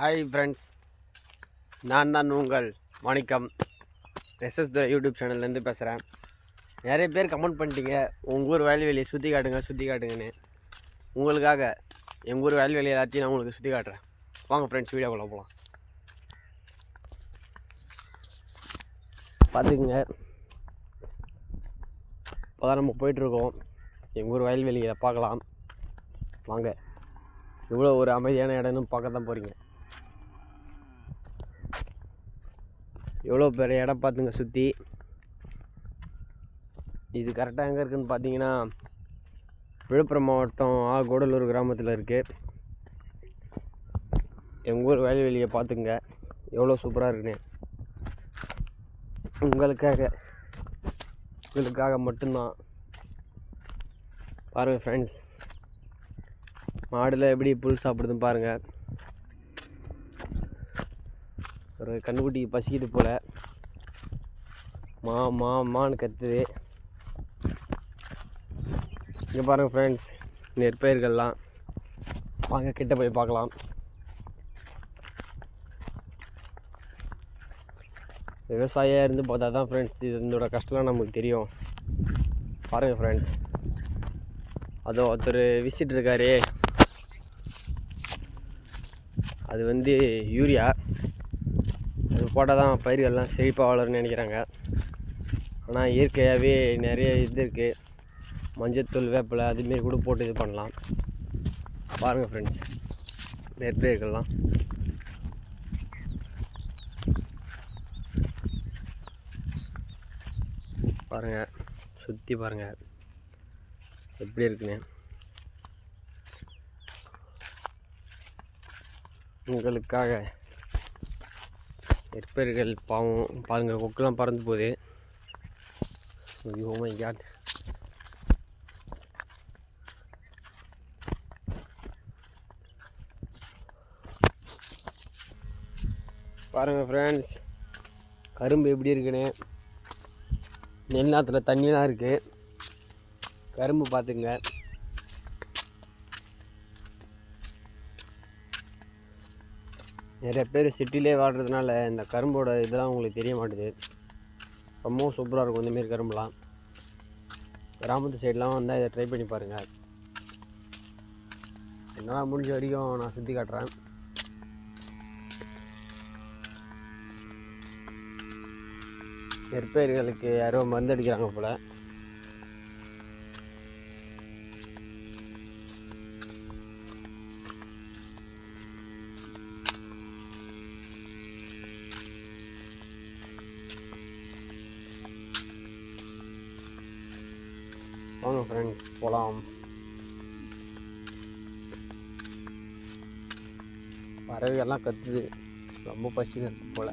Hi friends நான் தான் உங்கள் மாணிக்கம். எஸ்எஸ் த யூடியூப் சேனல்லேருந்து பேசுகிறேன் நிறைய பேர் கமெண்ட் பண்ணிட்டீங்க. உங்கள் ஊர் வயல்வெளியை சுற்றி காட்டுங்க சுற்றி காட்டுங்கன்னு. உங்களுக்காக எங்கள் ஊர் வயல்வெளி எல்லாத்தையும் நான் உங்களுக்கு சுற்றி காட்டுறேன். வாங்க ஃப்ரெண்ட்ஸ் வீடியோக்குள்ளே போகலாம் பார்த்துக்குங்க. இப்போ தான் நம்ம போயிட்டுருக்கோம். எங்கள் ஊர் வயல்வெளியை பார்க்கலாம். வாங்க. இவ்வளோ ஒரு அமைதியான இடம்னு பார்க்க தான் போகிறீங்க எவ்வளோ பெரிய இடம் பார்த்துங்க சுற்றி இது கரெக்டாக எங்கே இருக்குதுன்னு பார்த்தீங்கன்னா விழுப்புரம் மாவட்டம் ஆ கூடலூர் கிராமத்தில் இருக்குது எங்கள் ஊர் வயல்வெளியை பார்த்துங்க. எவ்வளோ சூப்பராக இருக்குன்னு. உங்களுக்காக உங்களுக்காக மட்டும்தான். பாருங்கள் ஃப்ரெண்ட்ஸ் மாடில் எப்படி புல் சாப்பிடுதுன்னு பாருங்கள் ஒரு கண்ணுக்குட்டி பசிக்குது போல். மா மா மான்னு கத்துது. இங்கே பாருங்கள் ஃப்ரெண்ட்ஸ் நெற்பயிர்கள்லாம் வாங்க கிட்ட போய் பார்க்கலாம் விவசாயியாக இருந்து பார்த்தா தான் ஃப்ரெண்ட்ஸ் இதோட கஷ்டம்லாம் நமக்கு தெரியும். பாருங்கள் ஃப்ரெண்ட்ஸ் அதோ ஒருத்தர் விசிட் இருக்காரு. அது வந்து யூரியா. போட்டால் தான் பயிர்கள்லாம் செழிப்பாக வளரும்னு நினைக்கிறாங்க. ஆனால் இயற்கையாகவே நிறைய இது இருக்குது மஞ்சத்தூள் வேப்பிலை அதுமாரி கூட போட்டு இது பண்ணலாம். பாருங்கள் ஃப்ரெண்ட்ஸ் நெற்பயிர்கள்லாம் பாருங்கள் சுற்றி பாருங்கள் எப்படி இருக்குன்னு. உங்களுக்காக நெற்பயிர்கள் பாவம். பாருங்கள் கொக்கெல்லாம் பறந்து போகுது. ஐயோ மை பாருங்கள் ஃப்ரெண்ட்ஸ் கரும்பு எப்படி இருக்குன்னு. நெல் நாற்றுல தண்ணியெலாம் இருக்குது கரும்பு பார்த்துங்க நிறைய பேர் சிட்டிலே வாடுறதுனால இந்த கரும்போட இதெல்லாம் உங்களுக்கு தெரிய மாட்டுது. ரொம்பவும் சூப்பராக இருக்கும் இந்தமாரி கரும்புலாம். கிராமத்து சைட்லாம் வந்தால் இதை ட்ரை பண்ணி பாருங்கள் என்னால் முடிஞ்ச வரைக்கும் நான் சுற்றி காட்டுறேன். நெற்பயிர்களுக்கு யாரோ மருந்து அடிக்கிறாங்க போல். ஃப்ரெண்ட்ஸ் போகலாம் பறவைகள்லாம் கத்துது. ரொம்ப பசிக்குது போல்.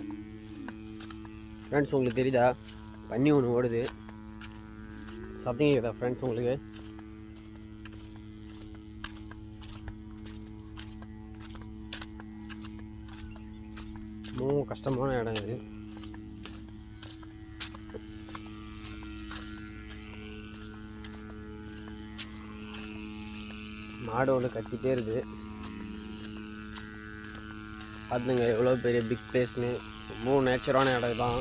ஃப்ரெண்ட்ஸ் உங்களுக்கு தெரியுதா? பன்னி ஒன்று ஓடுது. சத்தம் கேட்குதா ஃப்ரெண்ட்ஸ் உங்களுக்கு? ரொம்ப கஷ்டமான இடம் இது. மாடு ஒன்று கத்திட்டே இருக்குது பார்த்துங்க எவ்வளோ பெரிய பிக் பிளேஸ்னு ரொம்ப நேச்சரான இடம் தான்.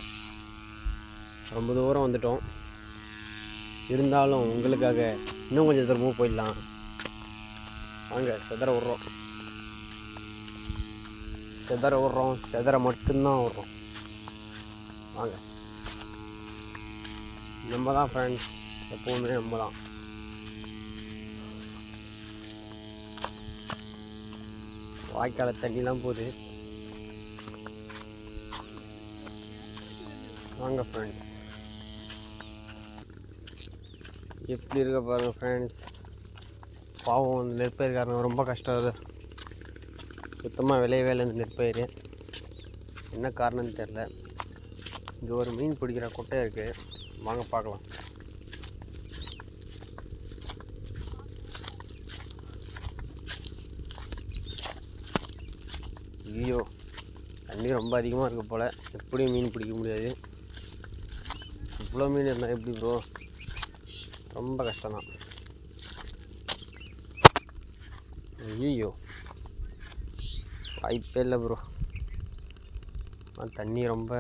ரொம்ப தூரம் வந்துட்டோம். இருந்தாலும் உங்களுக்காக இன்னும் கொஞ்சம் தூரமும் போயிடலாம். வாங்க செதற விட்றோம். செதற விட்றோம். செதற மட்டும்தான் விட்றோம். வாங்க. நம்ம தான் ஃப்ரெண்ட்ஸ் எப்போவுமே நம்ம தான். வாய்க்கால தண்ணிலாம் போகுது. வாங்க ஃப்ரெண்ட்ஸ் எப்படி இருக்க பாருங்க ஃப்ரெண்ட்ஸ் பாவம் அந்த நெற்பயிர்காரங்க ரொம்ப கஷ்டம் சுத்தமாக விளையவே இல்லை அந்த நெற்பயிர் என்ன காரணம்னு தெரில இங்கே ஒரு மீன் பிடிக்கிற குட்டை இருக்குது வாங்க பார்க்கலாம். ஐயோ தண்ணி ரொம்ப அதிகமாக இருக்குது போல். எப்படியும் மீன் பிடிக்க முடியாது. இவ்வளோ மீன் இருந்தால் எப்படி ப்ரோ ரொம்ப கஷ்டம்தான். ஐயோ வாய்ப்பே இல்லை ப்ரோ தண்ணி ரொம்ப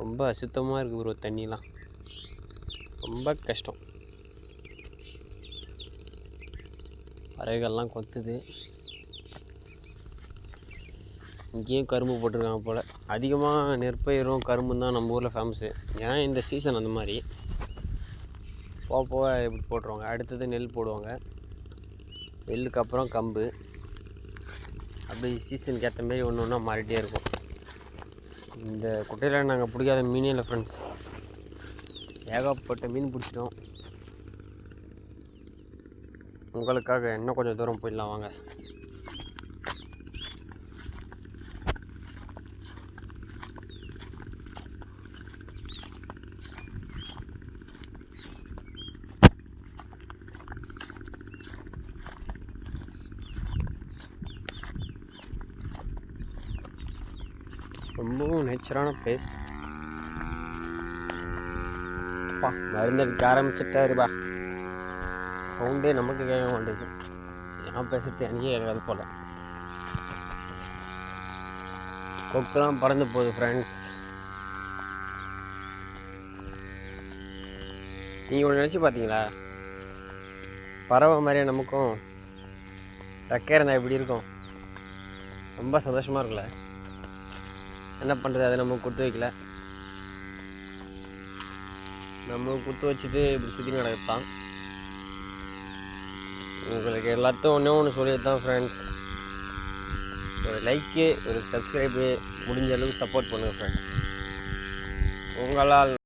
ரொம்ப அசுத்தமாக இருக்குது ப்ரோ தண்ணிலாம். ரொம்ப கஷ்டம். பறவைகள்லாம் கொத்துது. இங்கேயும் கரும்பு போட்டிருக்காங்க போல். அதிகமாக நெற்பயிரும் கரும்பும் தான் நம்ம ஊரில் ஃபேமஸ்ஸு ஏன்னா இந்த சீசன் அந்த மாதிரி. போக போக இப்படி போட்டுருவாங்க. அடுத்தது நெல் போடுவாங்க. நெல்லுக்கு அப்புறம் கம்பு. அப்படி சீசனுக்கு ஏற்ற மாரி ஒன்று ஒன்றா மாறிட்டே இருக்கும். இந்த குட்டையில் நாங்கள் பிடிக்காத மீனே இல்லை ஃப்ரெண்ட்ஸ் ஏகப்பட்ட மீன் பிடிச்சிட்டோம். உங்களுக்காக இன்னும் கொஞ்சம் தூரம் போயிடலாம் வாங்க. ரொம்பவும் நேச்சரான பிளேஸ் பா மருந்தடிக்க ஆரம்பிச்சிட்டாருப்பா சவுண்டே நமக்கு கேட்க மாட்டேங்குது. நான் பேசுறது எனக்கே கேட்காது போல. கொக்கெல்லாம் பறந்து போகுது ஃப்ரெண்ட்ஸ் நீங்கள் ஒன்று நினச்சி பார்த்தீங்களா பறவை மாதிரியே நமக்கும் ரெக்கை இருந்தால் எப்படி இருக்கும்? ரொம்ப சந்தோஷமாக இருக்குல்ல என்ன பண்ணுறது அதை நம்ம கொடுத்து வைக்கல. நம்ம கொடுத்து வச்சுட்டு இப்படி சுற்றி நடக்கத்தான் உங்களுக்கு எல்லாத்தையும் ஒன்றே ஒன்று சொல்லியிருந்தான் ஃப்ரெண்ட்ஸ் ஒரு லைக்கு ஒரு சப்ஸ்கிரைபு முடிஞ்ச அளவுக்கு சப்போர்ட் பண்ணுங்கள் ஃப்ரெண்ட்ஸ் உங்களால்